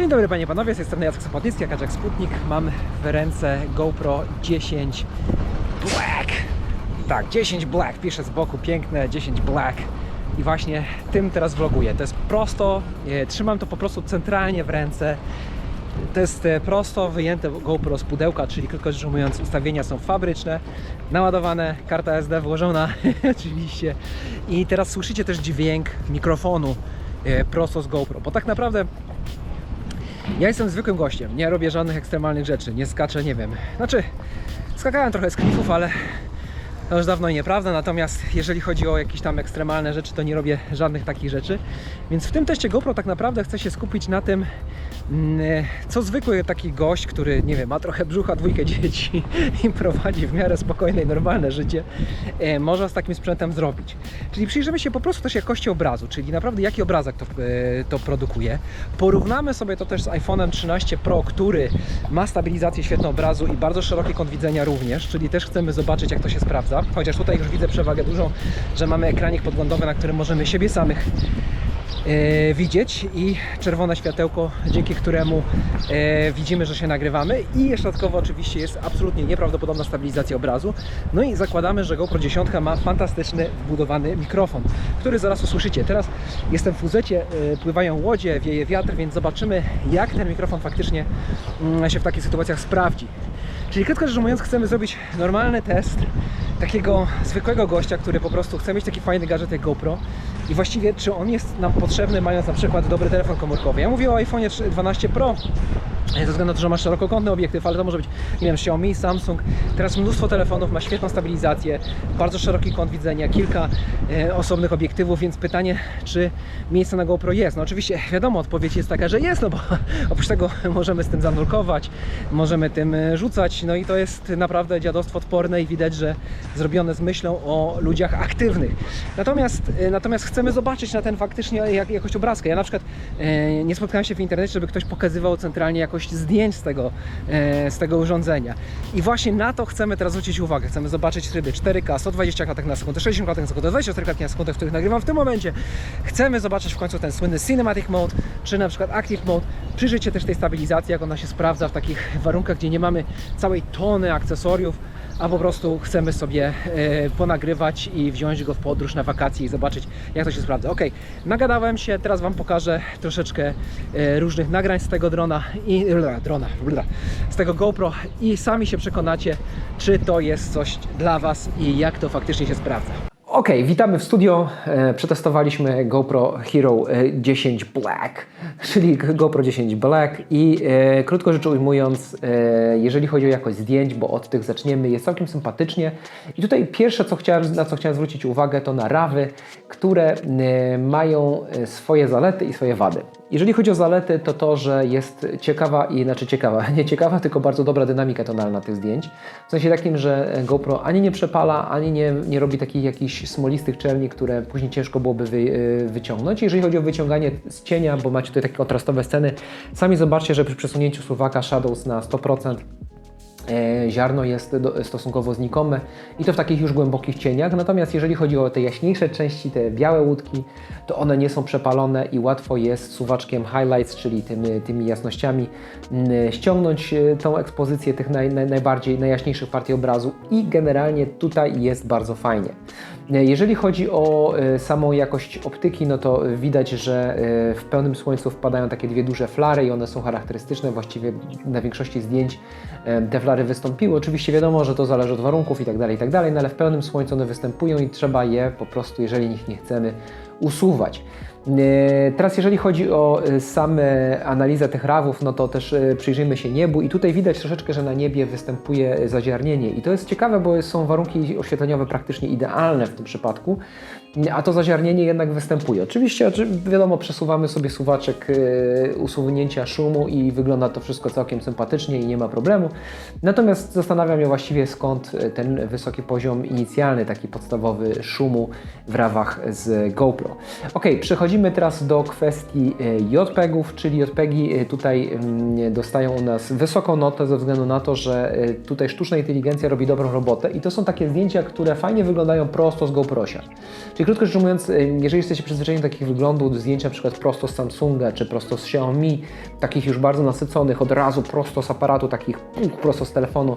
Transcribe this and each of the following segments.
Dzień dobry panie i panowie, z tej strony Jacek Sopotnicki, Kaczak Sputnik. Mam w ręce GoPro 10 Black. Tak, 10 Black, piszę z boku, piękne 10 Black. I właśnie tym teraz vloguję. To jest prosto, e, trzymam to po prostu centralnie w ręce. To jest e, prosto wyjęte GoPro z pudełka, czyli krótko rzecz ujmując ustawienia są fabryczne, naładowane, karta SD włożona oczywiście. I teraz słyszycie też dźwięk mikrofonu e, prosto z GoPro, bo tak naprawdę ja jestem zwykłym gościem, nie robię żadnych ekstremalnych rzeczy, nie skaczę, nie wiem. Znaczy, skakałem trochę z klifów, ale to już dawno nieprawda. Natomiast jeżeli chodzi o jakieś tam ekstremalne rzeczy, to nie robię żadnych takich rzeczy. Więc w tym teście GoPro tak naprawdę chcę się skupić na tym, co zwykły taki gość, który, nie wiem, ma trochę brzucha, dwójkę dzieci i prowadzi w miarę spokojne i normalne życie, e, może z takim sprzętem zrobić. Czyli przyjrzymy się po prostu też jakości obrazu, czyli naprawdę jaki obrazek to, e, to produkuje. Porównamy sobie to też z iPhone'em 13 Pro, który ma stabilizację świetną obrazu i bardzo szeroki kąt widzenia również, czyli też chcemy zobaczyć jak to się sprawdza. Chociaż tutaj już widzę przewagę dużą, że mamy ekranik podglądowy, na którym możemy siebie samych e, widzieć i czerwone światełko, dzięki któremu e, widzimy, że się nagrywamy i jeszcze dodatkowo oczywiście jest absolutnie nieprawdopodobna stabilizacja obrazu. No i zakładamy, że GoPro 10 ma fantastyczny wbudowany mikrofon, który zaraz usłyszycie. Teraz jestem w uzecie, e, pływają łodzie, wieje wiatr, więc zobaczymy jak ten mikrofon faktycznie mm, się w takich sytuacjach sprawdzi. Czyli krótko rzecz ujmując, chcemy zrobić normalny test takiego zwykłego gościa, który po prostu chce mieć taki fajny gadżet jak GoPro i właściwie czy on jest nam potrzebny mając na przykład dobry telefon komórkowy. Ja mówię o iPhone 12 Pro, ze względu na to, że ma szerokokątny obiektyw, ale to może być, nie wiem, Xiaomi, Samsung. Teraz mnóstwo telefonów ma świetną stabilizację, bardzo szeroki kąt widzenia, kilka e, osobnych obiektywów, więc pytanie, czy miejsce na GoPro jest? No oczywiście wiadomo, odpowiedź jest taka, że jest, no bo oprócz tego możemy z tym zanurkować, możemy tym e, rzucać, no i to jest naprawdę dziadostwo odporne i widać, że zrobione z myślą o ludziach aktywnych. Natomiast, e, natomiast chcemy zobaczyć na ten faktycznie jak, jakość obrazka. Ja na przykład e, nie spotkałem się w internecie, żeby ktoś pokazywał centralnie jakość zdjęć z tego, e, z tego urządzenia. I właśnie na to chcemy teraz zwrócić uwagę. Chcemy zobaczyć tryby 4K, 120 klatek na sekundę, 60 klatek na sekundę, 24 klatki na sekundę, w których nagrywam w tym momencie. Chcemy zobaczyć w końcu ten słynny Cinematic Mode, czy na przykład Active Mode. Się też tej stabilizacji, jak ona się sprawdza w takich warunkach, gdzie nie mamy całej tony akcesoriów, a po prostu chcemy sobie e, ponagrywać i wziąć go w podróż na wakacje i zobaczyć, jak to się sprawdza. Ok, nagadałem się, teraz Wam pokażę troszeczkę e, różnych nagrań z tego drona i drona, z tego GoPro i sami się przekonacie, czy to jest coś dla Was i jak to faktycznie się sprawdza. Ok, witamy w studio. E, Przetestowaliśmy GoPro Hero e, 10 Black, czyli GoPro 10 Black i e, krótko rzecz ujmując, e, jeżeli chodzi o jakość zdjęć, bo od tych zaczniemy, jest całkiem sympatycznie. I tutaj pierwsze, co chciałem, na co chciałem zwrócić uwagę, to na rawy, które e, mają e, swoje zalety i swoje wady. Jeżeli chodzi o zalety, to to, że jest ciekawa i znaczy ciekawa, nie ciekawa, tylko bardzo dobra dynamika tonalna tych zdjęć. W sensie takim, że GoPro ani nie przepala, ani nie, nie robi takich jakichś smolistych czerni, które później ciężko byłoby wy, y, wyciągnąć. Jeżeli chodzi o wyciąganie z cienia, bo macie tutaj takie kontrastowe sceny, sami zobaczcie, że przy przesunięciu suwaka Shadows na 100% E, ziarno jest stosunkowo znikome i to w takich już głębokich cieniach. Natomiast jeżeli chodzi o te jaśniejsze części, te białe łódki, to one nie są przepalone i łatwo jest suwaczkiem highlights, czyli tymi, tymi jasnościami, mm, ściągnąć e, tą ekspozycję tych naj, naj, najbardziej, najjaśniejszych partii obrazu i generalnie tutaj jest bardzo fajnie. E, Jeżeli chodzi o e, samą jakość optyki, no to widać, że e, w pełnym słońcu wpadają takie dwie duże flary i one są charakterystyczne. Właściwie na większości zdjęć te flary wystąpiły. Oczywiście wiadomo, że to zależy od warunków i tak dalej, i tak no ale w pełnym słońcu one występują i trzeba je po prostu, jeżeli ich nie chcemy, usuwać. E, Teraz jeżeli chodzi o e, same analizę tych rawów, no to też e, przyjrzyjmy się niebu i tutaj widać troszeczkę, że na niebie występuje zaziarnienie i to jest ciekawe, bo są warunki oświetleniowe praktycznie idealne w tym przypadku, a to zaziarnienie jednak występuje. Oczywiście oczy- wiadomo, przesuwamy sobie suwaczek usunięcia szumu i wygląda to wszystko całkiem sympatycznie i nie ma problemu. Natomiast zastanawiam się właściwie skąd ten wysoki poziom inicjalny, taki podstawowy szumu w rawach z GoPro. Ok, przechodzimy teraz do kwestii e, JPEGów, czyli JPEGi e, tutaj mm, dostają u nas wysoką notę ze względu na to, że e, tutaj sztuczna inteligencja robi dobrą robotę i to są takie zdjęcia, które fajnie wyglądają prosto z GoProsia. Czyli krótko rzecz y, jeżeli jesteście przyzwyczajeni do takich wyglądów, zdjęcia na przykład prosto z Samsunga, czy prosto z Xiaomi, takich już bardzo nasyconych, od razu prosto z aparatu, takich prosto z telefonu,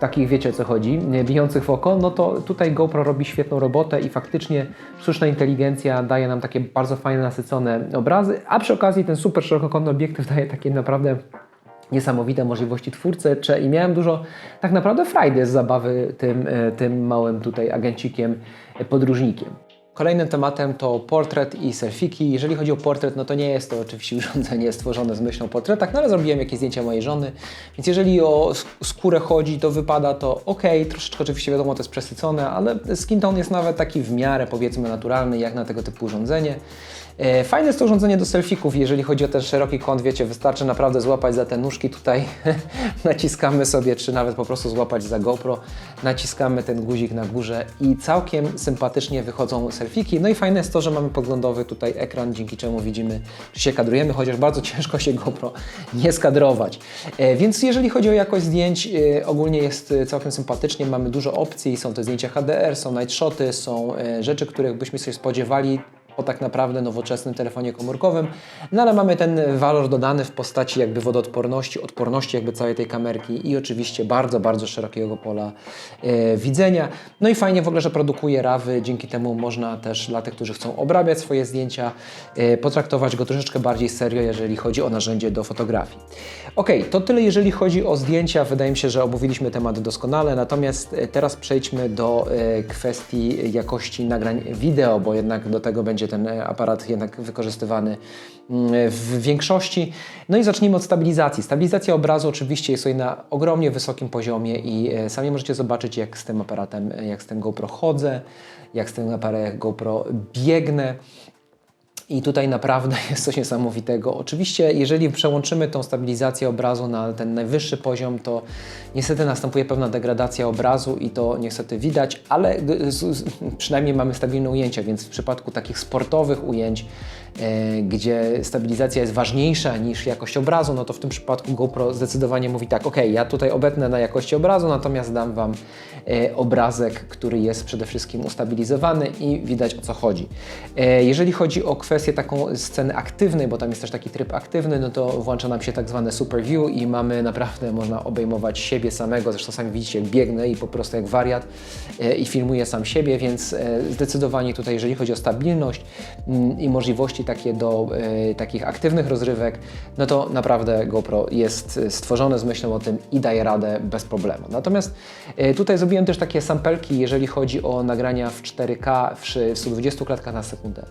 takich wiecie co chodzi, bijących w oko, no to tutaj GoPro robi świetną robotę i faktycznie sztuczna inteligencja daje nam takie bardzo fajne, nasycone obrazy, a przy okazji ten super szerokokątny obiektyw daje takie naprawdę niesamowite możliwości twórcze i miałem dużo tak naprawdę frajdy z zabawy tym, e, tym małym tutaj agencikiem, e, podróżnikiem. Kolejnym tematem to portret i selfiki. Jeżeli chodzi o portret, no to nie jest to oczywiście urządzenie stworzone z myślą o portretach, no ale zrobiłem jakieś zdjęcia mojej żony, więc jeżeli o sk- skórę chodzi, to wypada to ok, troszeczkę oczywiście wiadomo to jest przesycone, ale skin tone jest nawet taki w miarę powiedzmy naturalny jak na tego typu urządzenie. E, Fajne jest to urządzenie do selfików, jeżeli chodzi o ten szeroki kąt, wiecie, wystarczy naprawdę złapać za te nóżki tutaj, naciskamy sobie, czy nawet po prostu złapać za GoPro, naciskamy ten guzik na górze i całkiem sympatycznie wychodzą selfiki. No i fajne jest to, że mamy podglądowy tutaj ekran, dzięki czemu widzimy, czy się kadrujemy, chociaż bardzo ciężko się GoPro nie skadrować. E, Więc jeżeli chodzi o jakość zdjęć, e, ogólnie jest całkiem sympatycznie, mamy dużo opcji, są to zdjęcia HDR, są night shoty, są rzeczy, których byśmy się spodziewali po tak naprawdę nowoczesnym telefonie komórkowym, no ale mamy ten walor dodany w postaci jakby wodoodporności, odporności jakby całej tej kamerki i oczywiście bardzo, bardzo szerokiego pola e, widzenia. No i fajnie w ogóle, że produkuje rawy, dzięki temu można też dla tych, którzy chcą obrabiać swoje zdjęcia, e, potraktować go troszeczkę bardziej serio, jeżeli chodzi o narzędzie do fotografii. Ok, to tyle jeżeli chodzi o zdjęcia, wydaje mi się, że omówiliśmy temat doskonale, natomiast e, teraz przejdźmy do kwestii jakości nagrań wideo, bo jednak do tego będzie ten e, aparat jednak wykorzystywany mm, w większości. No i zacznijmy od stabilizacji. Stabilizacja obrazu oczywiście jest tutaj na ogromnie wysokim poziomie i e, sami możecie zobaczyć jak z tym aparatem, e, jak z tym GoPro chodzę, jak z tym aparatem GoPro biegnę. I tutaj naprawdę jest coś niesamowitego. Oczywiście, jeżeli przełączymy tą stabilizację obrazu na ten najwyższy poziom, to niestety następuje pewna degradacja obrazu i to niestety widać, ale przynajmniej mamy stabilne ujęcia, więc w przypadku takich sportowych ujęć, e, gdzie stabilizacja jest ważniejsza niż jakość obrazu, no to w tym przypadku GoPro zdecydowanie mówi tak, ok, ja tutaj obetnę na jakości obrazu, natomiast dam Wam e, obrazek, który jest przede wszystkim ustabilizowany i widać o co chodzi. E, jeżeli chodzi o kwestię taką sceny aktywnej, bo tam jest też taki tryb aktywny, no to włącza nam się tak zwane super view i mamy naprawdę, można obejmować siebie samego, zresztą sami widzicie, biegnę i po prostu jak wariat e, i filmuję sam siebie, więc e, zdecydowanie tutaj, jeżeli chodzi o stabilność mm, i możliwości takie do e, takich aktywnych rozrywek, no to naprawdę GoPro jest stworzone z myślą o tym i daje radę bez problemu. Natomiast tutaj zrobiłem też takie sampelki, jeżeli chodzi o nagrania w 4K w szy- w 120 klatkach na sekundę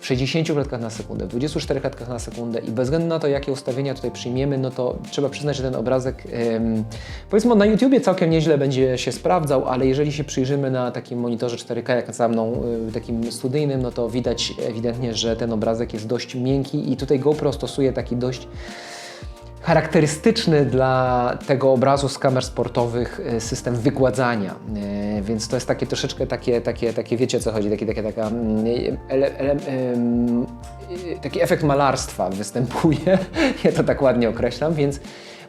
w 60 klatkach na sekundę, w 24 klatkach na sekundę i bez względu na to, jakie ustawienia tutaj przyjmiemy, no to trzeba przyznać, że ten obrazek, ym, powiedzmy, na YouTubie całkiem nieźle będzie się sprawdzał, ale jeżeli się przyjrzymy na takim monitorze 4K, jak za mną, y, takim studyjnym, no to widać ewidentnie, że ten obrazek jest dość miękki i tutaj GoPro stosuje taki dość charakterystyczny dla tego obrazu z kamer sportowych e, system wygładzania. E, Więc to jest takie troszeczkę takie, takie, takie wiecie o co chodzi, takie, takie, taka, mm, ele, ele, em, e, taki efekt malarstwa występuje, ja to tak ładnie określam, więc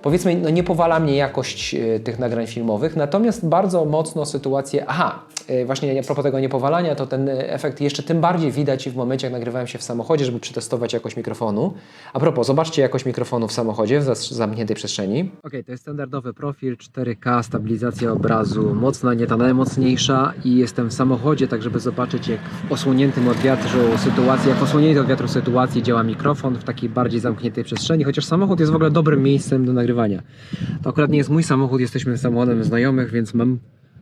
powiedzmy, no nie powala mnie jakość e, tych nagrań filmowych, natomiast bardzo mocno sytuację, aha, e, właśnie a propos tego niepowalania, to ten e, efekt jeszcze tym bardziej widać w momencie, jak nagrywałem się w samochodzie, żeby przetestować jakość mikrofonu. A propos, zobaczcie jakość mikrofonu w samochodzie, w zamkniętej przestrzeni. Ok, to jest standardowy profil 4K, stabilizacja obrazu mocna, nie ta najmocniejsza i jestem w samochodzie, tak żeby zobaczyć jak w osłoniętym od wiatru sytuacji, jak w od wiatru sytuacji działa mikrofon w takiej bardziej zamkniętej przestrzeni, chociaż samochód jest w ogóle dobrym miejscem do nagrywania. To akurat nie jest mój samochód, jesteśmy samochodem znajomych, więc mam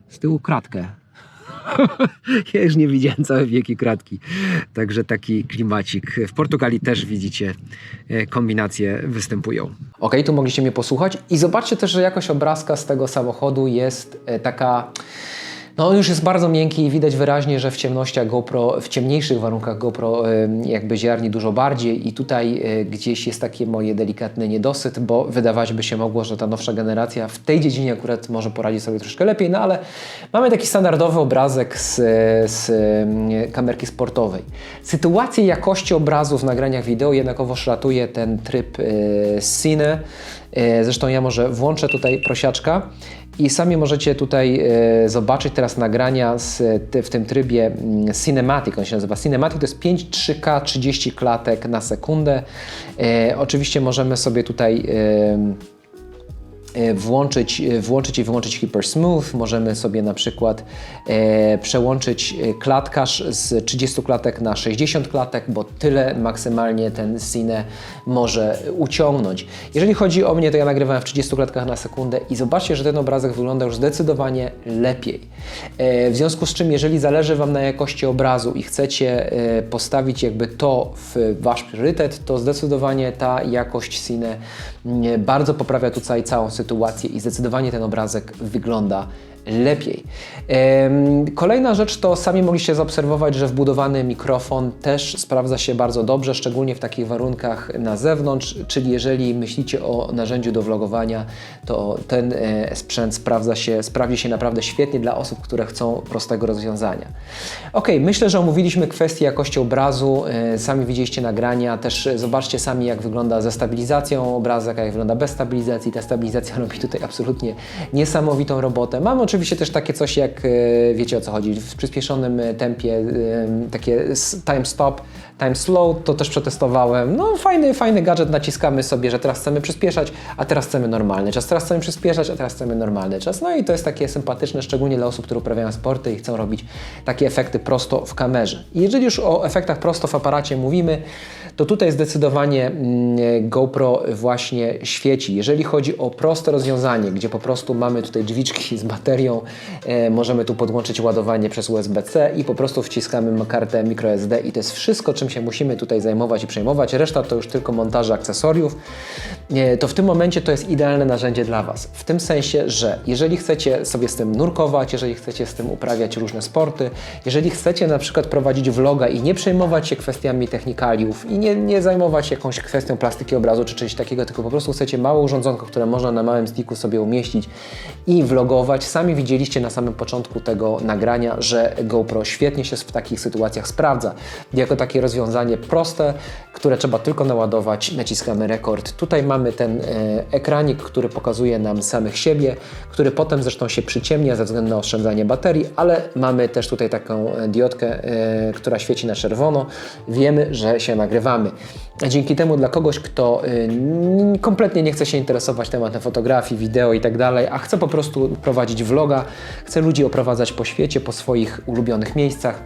z tyłu kratkę. ja już nie widziałem całe wieki kratki. Także taki klimacik. W Portugalii też widzicie, e, kombinacje występują. Ok, tu mogliście mnie posłuchać i zobaczcie też, że jakość obrazka z tego samochodu jest e, taka. No on już jest bardzo miękki i widać wyraźnie, że w ciemnościach GoPro, w ciemniejszych warunkach GoPro jakby ziarni dużo bardziej i tutaj e, gdzieś jest takie moje delikatny niedosyt, bo wydawać by się mogło, że ta nowsza generacja w tej dziedzinie akurat może poradzić sobie troszkę lepiej, no ale mamy taki standardowy obrazek z, z e, kamerki sportowej. Sytuację jakości obrazu w nagraniach wideo jednakowoż ratuje ten tryb e, Cine. E, Zresztą ja może włączę tutaj prosiaczka I sami możecie tutaj e, zobaczyć teraz nagrania z, w tym trybie mm, Cinematic, on się nazywa Cinematic, to jest 5 3K 30 klatek na sekundę. E, oczywiście możemy sobie tutaj włączyć, e, włączyć i wyłączyć Hyper Smooth. Możemy sobie na przykład e, przełączyć e, klatkarz z 30 klatek na 60 klatek, bo tyle maksymalnie ten Cine może uciągnąć. Jeżeli chodzi o mnie, to ja nagrywałem w 30 klatkach na sekundę i zobaczcie, że ten obrazek wygląda już zdecydowanie lepiej. E, w związku z czym, jeżeli zależy Wam na jakości obrazu i chcecie e, postawić jakby to w Wasz priorytet, to zdecydowanie ta jakość Cine bardzo poprawia tutaj całą sytuację i zdecydowanie ten obrazek wygląda lepiej. Kolejna rzecz to sami mogliście zaobserwować, że wbudowany mikrofon też sprawdza się bardzo dobrze, szczególnie w takich warunkach na zewnątrz, czyli jeżeli myślicie o narzędziu do vlogowania, to ten e, sprzęt sprawdza się, sprawdzi się naprawdę świetnie dla osób, które chcą prostego rozwiązania. Ok, myślę, że omówiliśmy kwestię jakości obrazu, e, sami widzieliście nagrania, też zobaczcie sami jak wygląda ze stabilizacją obrazek, jak wygląda bez stabilizacji. Ta stabilizacja robi tutaj absolutnie niesamowitą robotę. Mamy oczywiście też takie coś jak, e, wiecie o co chodzi, w przyspieszonym e, tempie, e, takie time stop, time slow, to też przetestowałem. No fajny, fajny gadżet, naciskamy sobie, że teraz chcemy przyspieszać, a teraz chcemy normalny czas, teraz chcemy przyspieszać, a teraz chcemy normalny czas. No i to jest takie sympatyczne, szczególnie dla osób, które uprawiają sporty i chcą robić takie efekty prosto w kamerze. Jeżeli już o efektach prosto w aparacie mówimy, to tutaj zdecydowanie mm, GoPro właśnie świeci. Jeżeli chodzi o proste rozwiązanie, gdzie po prostu mamy tutaj drzwiczki z baterią, e, możemy tu podłączyć ładowanie przez USB-C i po prostu wciskamy kartę microSD i to jest wszystko, czym się musimy tutaj zajmować i przejmować. Reszta to już tylko montaże akcesoriów. To w tym momencie to jest idealne narzędzie dla Was. W tym sensie, że jeżeli chcecie sobie z tym nurkować, jeżeli chcecie z tym uprawiać różne sporty, jeżeli chcecie na przykład prowadzić vloga i nie przejmować się kwestiami technikaliów i nie, nie zajmować się jakąś kwestią plastyki obrazu czy czegoś takiego, tylko po prostu chcecie małe urządzonko, które można na małym sticku sobie umieścić i vlogować. Sami widzieliście na samym początku tego nagrania, że GoPro świetnie się w takich sytuacjach sprawdza. Jako takie rozwiązanie proste, które trzeba tylko naładować, naciskamy rekord. Tutaj mamy ten e, ekranik, który pokazuje nam samych siebie, który potem zresztą się przyciemnia ze względu na oszczędzanie baterii, ale mamy też tutaj taką e, diodkę, e, która świeci na czerwono. Wiemy, że się nagrywamy. Dzięki temu dla kogoś, kto kompletnie nie chce się interesować tematem fotografii, wideo i tak dalej, a chce po prostu prowadzić vloga, chce ludzi oprowadzać po świecie, po swoich ulubionych miejscach,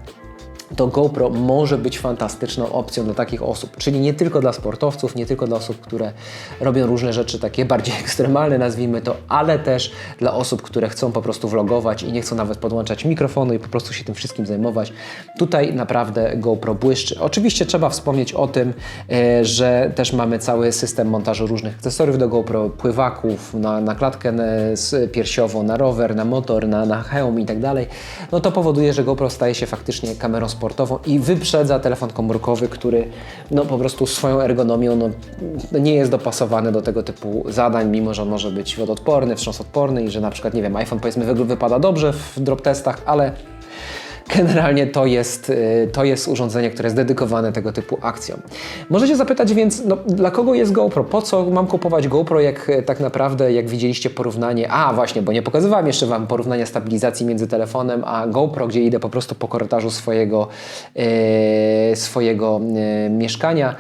to GoPro może być fantastyczną opcją dla takich osób, czyli nie tylko dla sportowców, nie tylko dla osób, które robią różne rzeczy takie bardziej ekstremalne, nazwijmy to, ale też dla osób, które chcą po prostu vlogować i nie chcą nawet podłączać mikrofonu i po prostu się tym wszystkim zajmować. Tutaj naprawdę GoPro błyszczy. Oczywiście trzeba wspomnieć o tym, e, że też mamy cały system montażu różnych akcesoriów do GoPro, pływaków, na, na klatkę e, piersiową, na rower, na motor, na, na hełm i tak dalej. No to powoduje, że GoPro staje się faktycznie kamerą sportową i wyprzedza telefon komórkowy, który no po prostu swoją ergonomią no, nie jest dopasowany do tego typu zadań, mimo że on może być wodoodporny, wstrząsodporny i że na przykład, nie wiem, iPhone powiedzmy wy- wypada dobrze w drop testach, ale Generalnie to jest, y, to jest urządzenie, które jest dedykowane tego typu akcjom. Możecie zapytać więc, no, dla kogo jest GoPro? Po co mam kupować GoPro, jak e, tak naprawdę, jak widzieliście porównanie, a właśnie, bo nie pokazywałem jeszcze Wam porównania stabilizacji między telefonem a GoPro, gdzie idę po prostu po korytarzu swojego, e, swojego mieszkania.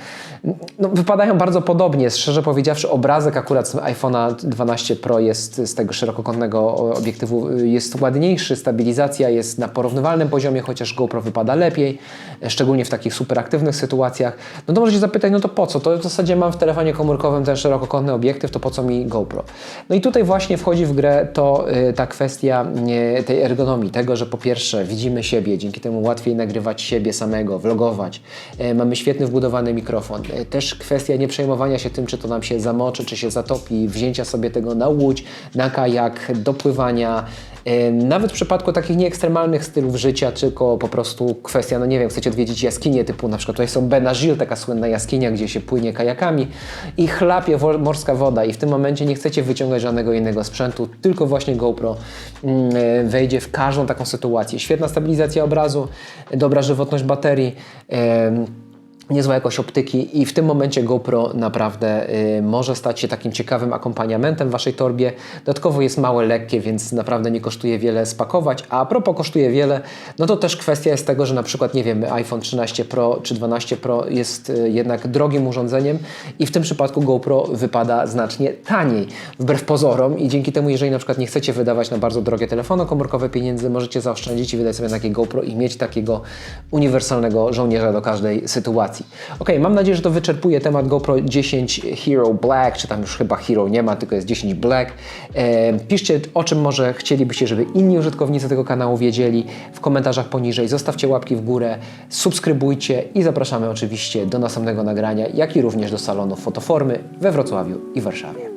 No, wypadają bardzo podobnie. Szczerze powiedziawszy, obrazek akurat z iPhone'a 12 Pro jest z tego szerokokątnego obiektywu y, jest ładniejszy, stabilizacja jest na porównywalnym poziomie, chociaż GoPro wypada lepiej, szczególnie w takich super aktywnych sytuacjach. No to możecie zapytać, no to po co? To w zasadzie mam w telefonie komórkowym ten szerokokątny obiektyw, to po co mi GoPro? No i tutaj właśnie wchodzi w grę to y, ta kwestia y, tej ergonomii, tego, że po pierwsze widzimy siebie, dzięki temu łatwiej nagrywać siebie samego, vlogować. E, Mamy świetny wbudowany mikrofon. Też kwestia nie przejmowania się tym, czy to nam się zamoczy, czy się zatopi, wzięcia sobie tego na łódź, na kajak, dopływania. Nawet w przypadku takich nieekstremalnych stylów życia, tylko po prostu kwestia, no nie wiem, chcecie odwiedzić jaskinie typu na przykład tutaj są Benazil, taka słynna jaskinia, gdzie się płynie kajakami i chlapie morska woda i w tym momencie nie chcecie wyciągać żadnego innego sprzętu, tylko właśnie GoPro mm, wejdzie w każdą taką sytuację. Świetna stabilizacja obrazu, dobra żywotność baterii. Niezła jakość optyki i w tym momencie GoPro naprawdę y, może stać się takim ciekawym akompaniamentem w Waszej torbie. Dodatkowo jest małe, lekkie, więc naprawdę nie kosztuje wiele spakować, a propos kosztuje wiele, no to też kwestia jest tego, że na przykład, nie wiem, iPhone 13 Pro czy 12 Pro jest y, jednak drogim urządzeniem i w tym przypadku GoPro wypada znacznie taniej, wbrew pozorom i dzięki temu, jeżeli na przykład nie chcecie wydawać na bardzo drogie telefony komórkowe pieniędzy, możecie zaoszczędzić i wydać sobie takie GoPro i mieć takiego uniwersalnego żołnierza do każdej sytuacji. Ok, mam nadzieję, że to wyczerpuje temat GoPro 10 Hero Black, czy tam już chyba Hero nie ma, tylko jest 10 Black. E, piszcie o czym może chcielibyście, żeby inni użytkownicy tego kanału wiedzieli w komentarzach poniżej. Zostawcie łapki w górę, subskrybujcie i zapraszamy oczywiście do następnego nagrania, jak i również do salonu fotoformy we Wrocławiu i Warszawie.